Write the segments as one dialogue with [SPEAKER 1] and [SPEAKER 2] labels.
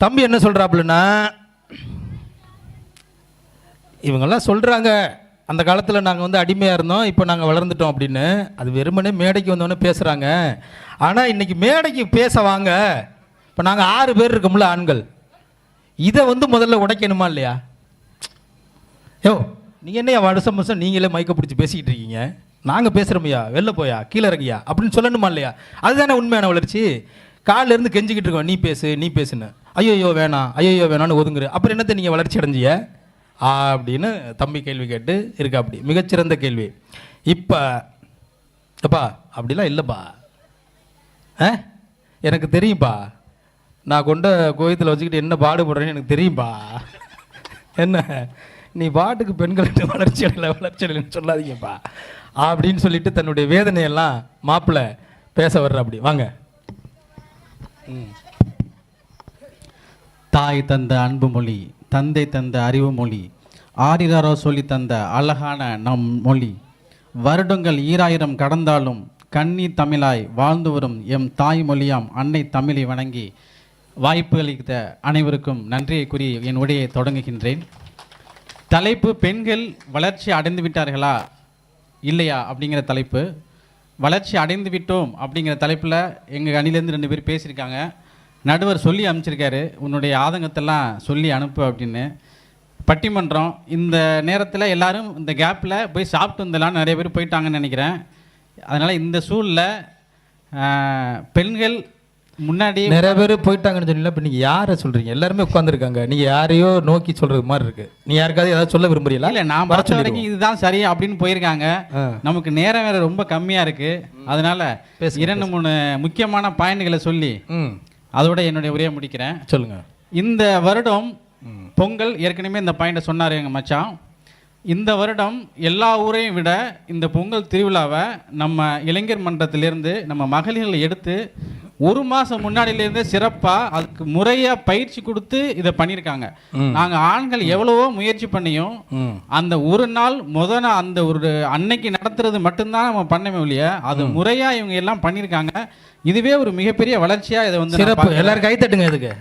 [SPEAKER 1] தம்பி என்ன சொல்கிறாப்புலன்னா இவங்கெல்லாம் சொல்கிறாங்க அந்த காலத்தில் நாங்கள் வந்து அடிமையாக இருந்தோம் இப்போ நாங்கள் வளர்ந்துட்டோம் அப்படின்னு. அது வெறுமனே மேடைக்கு வந்தோடனே பேசுகிறாங்க ஆனால் இன்றைக்கி மேடைக்கு பேச வாங்க இப்போ நாங்கள் ஆறு பேர் இருக்கோம்ல ஆண்கள். இதை வந்து முதல்ல உடைக்கணுமா இல்லையா? யோ நீங்கள் என்னையா வருஷம் வருஷம் நீங்களே மைக்க பிடிச்சி பேசிக்கிட்டு இருக்கீங்க. நாங்கள் பேசுகிறோமையா வெளில போயா? கீழே இறங்கியா? அப்படின்னு சொல்லணுமா இல்லையா? அதுதானே உண்மையான வளர்ச்சி. காலிலேருந்து கெஞ்சிக்கிட்டு இருக்கோம் நீ பேசு நீ பேசுன்னு. ஐயோ வேணாம் ஐயோ வேணான்னு ஒதுங்குற. அப்புறம் என்னத்தை நீங்கள் வளர்ச்சி அடைஞ்சிய? அப்படின்னு தம்பி கேள்வி கேட்டு இருக்கா அப்படி. மிகச்சிறந்த கேள்வி. இப்போ அப்பா அப்படிலாம் இல்லைப்பா. ஆ? எனக்கு தெரியும்ப்பா நான் கொண்ட கோயத்தில் வச்சுக்கிட்டு என்ன பாடுபடுறேன்னு எனக்கு தெரியும்ப்பா என்ன? நீ பாட்டுக்கு பெண்கள் வளர்ச்சி அடையலை வளர்ச்சி அடையலன்னு சொல்லாதீங்கப்பா. அப்படின்னு சொல்லிட்டு தன்னுடைய வேதனையெல்லாம் மாப்பிள்ளை பேச வர்ற அப்படி வாங்க
[SPEAKER 2] தாய் தந்த அன்பு மொழி தந்தை தந்த அறிவு மொழி ஆரிராரோ சொல்லி தந்த அழகான நம் மொழி. வருடங்கள் ஈராயிரம் கடந்தாலும் கண்ணீர் தமிழாய் வாழ்ந்து வரும் எம் தாய் மொழியாம் அன்னை தமிழை வணங்கி வாய்ப்புகளித்த அனைவருக்கும் நன்றியை கூறி என் உடையை தொடங்குகின்றேன். தலைப்பு பெண்கள் வளர்ச்சி அடைந்து விட்டார்களா? இல்லையா? அப்படிங்கிற தலைப்பு. வளர்ச்சி அடைந்து விட்டோம் அப்படிங்கிற தலைப்பில் எங்கள் அணிலேருந்து ரெண்டு பேர் பேசியிருக்காங்க. நடுவர் சொல்லி அனுப்பிச்சிருக்காரு உன்னுடைய ஆதங்கத்தெல்லாம் சொல்லி அனுப்பு அப்படின்னு. பட்டிமன்றம் இந்த நேரத்தில் எல்லாரும் இந்த கேப்பில் போய் சாப்பிட்டு வந்துடலாம்னு நிறைய பேர் போயிட்டாங்கன்னு நினைக்கிறேன். அதனால் இந்த சூழலில் பெண்கள் முன்னாடி
[SPEAKER 1] நிறைய பேர் போயிட்டாங்கன்னு சொன்னீங்களா இப்போ நீங்கள் யாரை சொல்கிறீங்க எல்லாருமே உட்காந்துருக்காங்க நீங்கள் யாரையோ நோக்கி சொல்கிறது மாதிரி இருக்கு. நீ யாருக்காவது ஏதாவது சொல்ல விரும்புறீங்களா?
[SPEAKER 2] இல்லை நான்
[SPEAKER 1] வர
[SPEAKER 2] பார்த்த வரைக்கும் இதுதான் சரி அப்படின்னு போயிருக்காங்க. நமக்கு நேரம் வேற ரொம்ப கம்மியா இருக்கு. அதனால இரண்டு மூணு முக்கியமான பாயிண்ட்களை சொல்லி அதோட என்னுடைய உரையை முடிக்கிறேன்.
[SPEAKER 1] சொல்லுங்கள்
[SPEAKER 2] இந்த வருடம் பொங்கல் ஏற்கனவே இந்த பாயிண்டை சொன்னார் எங்கள் மச்சான். இந்த வருடம் எல்லா ஊரையும் விட இந்த பொங்கல் திருவிழாவை நம்ம இளைஞர் மன்றத்திலிருந்து நம்ம மகளிர்கள் எடுத்து ஒரு மாதம் முன்னாடியிலேருந்தே சிறப்பாக அதுக்கு முறையாக பயிற்சி கொடுத்து இதை பண்ணியிருக்காங்க. நாங்கள் ஆண்கள் எவ்வளவோ முயற்சி பண்ணியும் அந்த ஒரு நாள் முத நாள் அந்த ஒரு அன்னைக்கு நடத்துறது மட்டும்தான் நம்ம பண்ணவே இல்லையா அது முறையா இவங்க எல்லாம் பண்ணியிருக்காங்க. இதுவே ஒரு மிகப்பெரிய வளர்ச்சியா இதை வந்து
[SPEAKER 1] சிறப்பு. எல்லாரும் கை தட்டுங்க இதுக்கு.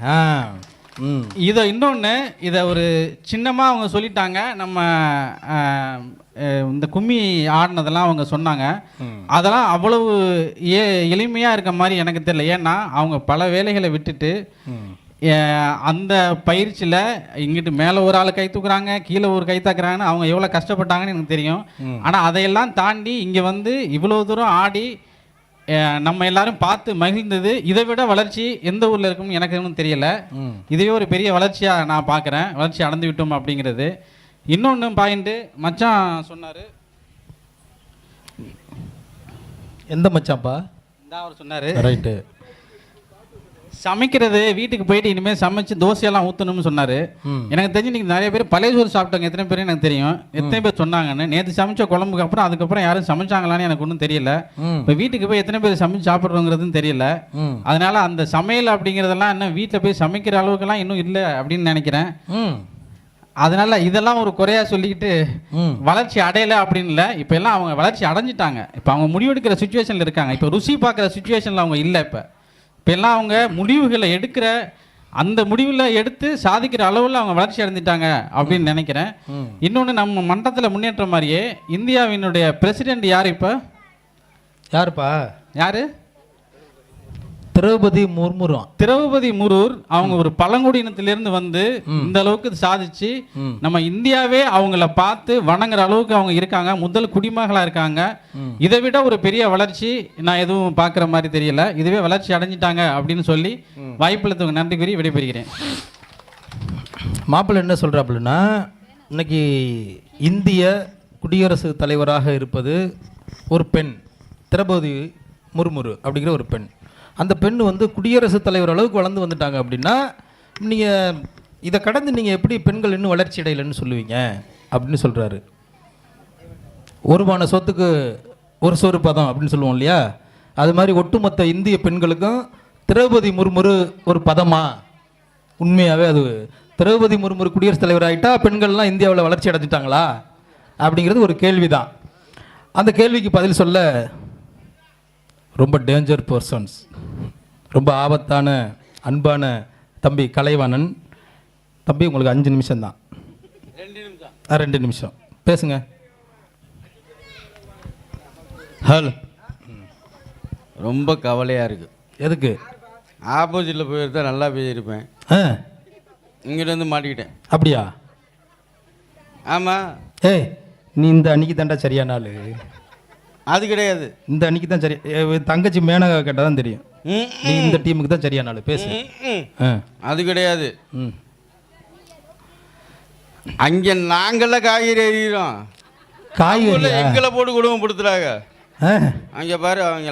[SPEAKER 2] இதை இன்னொன்று இதை ஒரு சின்னமாக அவங்க சொல்லிட்டாங்க. நம்ம இந்த கும்மி ஆடினதெல்லாம் அவங்க சொன்னாங்க. அதெல்லாம் அவ்வளவு ஏ எளிமையாக இருக்க மாதிரி எனக்கு தெரியல. ஏன்னா அவங்க பல வேலைகளை விட்டுட்டு அந்த பயிற்சியில் இங்கிட்டு மேலே ஒரு ஆள் கை தூக்குறாங்க கீழே ஒரு கை தாக்குறாங்கன்னு அவங்க எவ்வளோ கஷ்டப்பட்டாங்கன்னு எனக்கு தெரியும். ஆனால் அதையெல்லாம் தாண்டி இங்கே வந்து இவ்வளோ தூரம் ஆடி நம்ம எல்லாரும் பார்த்து மகிழ்ந்தது இதை விட வளர்ச்சி எந்த ஊரில் இருக்கும்னு எனக்கு தெரியல. இதுவே ஒரு பெரிய வளர்ச்சியாக நான் பார்க்குறேன். வளர்ச்சி அடைந்து விட்டோம் அப்படிங்கிறது. இன்னொன்று பாயிண்ட்டு மச்சான் சொன்னார்.
[SPEAKER 1] எந்த மச்சான்ப்பா
[SPEAKER 2] இந்த அவர் சொன்னார்.
[SPEAKER 1] ரைட்டு
[SPEAKER 2] சமைக்கிறது வீட்டுக்கு போயிட்டு இனிமேல் சமைச்சு தோசையெல்லாம் ஊற்றணும்னு சொன்னார். எனக்கு தெரிஞ்சு நீங்கள் நிறைய பேர் பழைய சோறு சாப்பிட்டாங்க எத்தனை பேர் எனக்கு தெரியும். எத்தனை பேர் சொன்னாங்கன்னு. நேற்று சமைச்ச குழம்புக்கு அப்புறம் அதுக்கப்புறம் யாரும் சமைச்சாங்களான்னு எனக்கு ஒன்றும் தெரியல. இப்போ வீட்டுக்கு போய் எத்தனை பேர் சமைச்சு சாப்பிட்றோங்கிறதும் தெரியல. அதனால அந்த சமையல் அப்படிங்கிறதெல்லாம் இன்னும் வீட்டில் போய் சமைக்கிற அளவுக்குலாம் இன்னும் இல்லை அப்படின்னு நினைக்கிறேன். அதனால இதெல்லாம் ஒரு குறையா சொல்லிக்கிட்டு வளர்ச்சி அடையல அப்படின்னு இல்லை. இப்போ எல்லாம் அவங்க வளர்ச்சி அடைஞ்சிட்டாங்க. இப்போ அவங்க முடிவெடுக்கிற சுச்சுவேஷனில் இருக்காங்க. இப்போ ருசி பார்க்குற சுச்சுவேஷனில் அவங்க இல்லை இப்போ. இப்போ எல்லாம் அவங்க முடிவுகளை எடுக்கிற அந்த முடிவில் எடுத்து சாதிக்கிற அளவில் அவங்க வளர்ச்சி அடைஞ்சிட்டாங்க அப்படின்னு நினைக்கிறேன். இன்னொன்று நம்ம மன்றத்தில் முன்னேற்ற மாதிரியே இந்தியாவினுடைய பிரசிடென்ட் யார் இப்போ?
[SPEAKER 1] யாருப்பா?
[SPEAKER 2] யார்?
[SPEAKER 1] திரௌபதி முர்முரம்
[SPEAKER 2] திரௌபதி முரூர் அவங்க ஒரு பழங்குடியினத்திலிருந்து வந்து இந்த அளவுக்கு சாதிச்சு. நம்ம இந்தியாவே அவங்கள பார்த்து வணங்குற அளவுக்கு அவங்க இருக்காங்க. முதல் குடிமகளா இருக்காங்க. இதை விட ஒரு பெரிய வளர்ச்சி நான் எதுவும் பார்க்குற மாதிரி தெரியல. இதுவே வளர்ச்சி அடைஞ்சிட்டாங்க அப்படின்னு சொல்லி வாய்ப்பளித்தவங்க நன்றி கூறி விடைபெறுகிறேன்.
[SPEAKER 1] மாப்பிள்ளை என்ன சொல்கிறாப்புலன்னா இன்னைக்கு இந்திய குடியரசு தலைவராக இருப்பது ஒரு பெண் திரௌபதி முர்முரு அப்படிங்கிற ஒரு பெண். அந்த பெண் வந்து குடியரசுத் தலைவர் அளவுக்கு வளர்ந்து வந்துட்டாங்க அப்படின்னா நீங்கள் இதை கடந்து நீங்கள் எப்படி பெண்கள் இன்னும் வளர்ச்சி அடையலைன்னு சொல்லுவீங்க? அப்படின்னு சொல்கிறாரு ஒரு சொத்துக்கு ஒரு சோறு பதம் அப்படின்னு சொல்லுவோம் இல்லையா? அது மாதிரி ஒட்டுமொத்த இந்திய பெண்களுக்கும் திரௌபதி முர்முரு ஒரு பதமா? உண்மையாகவே அது திரௌபதி முர்முரு குடியரசுத் தலைவர் ஆகிட்டா பெண்கள்லாம் இந்தியாவில் வளர்ச்சி அடைஞ்சிட்டாங்களா? அப்படிங்கிறது ஒரு கேள்வி தான் அந்த கேள்விக்கு பதில் சொல்ல ரொம்ப டேஞ்சர் பர்சன்ஸ் ரொம்ப ஆபத்தான அன்பான தம்பி கலைவாணன். தம்பி உங்களுக்கு அஞ்சு நிமிஷம் தான் ரெண்டு நிமிஷம். பேசுங்க.
[SPEAKER 3] ஹலோ. ரொம்ப கவலையாக இருக்குது
[SPEAKER 1] எதுக்கு?
[SPEAKER 3] ஆப்போசிட்டில் போயிருந்தா நல்லா பேசியிருப்பேன்.
[SPEAKER 1] ஆ.
[SPEAKER 3] இங்கிட்ட வந்து மாட்டிக்கிட்டேன்.
[SPEAKER 1] அப்படியா?
[SPEAKER 3] ஆமாம்
[SPEAKER 1] ஏய் நீ இந்த அன்னைக்கு தான்டா சரியான ஆளு.
[SPEAKER 3] அது கிடையாது.
[SPEAKER 1] இந்த அன்னைக்கு தான் சரி. தங்கச்சி மேனகா கேட்டால் தான் தெரியும். நீ இந்த டீமுக்கு தான் சரியான ஆளு. பேசு.
[SPEAKER 3] அது கிடையாது. அங்கே நாங்களாம் காய்கறி எறிகிறோம்
[SPEAKER 1] காய்கறியா?
[SPEAKER 3] எங்களை போட்டு குடும்பப்படுத்துறாங்க.
[SPEAKER 1] ஆ.
[SPEAKER 3] அங்கே பாரு அவங்க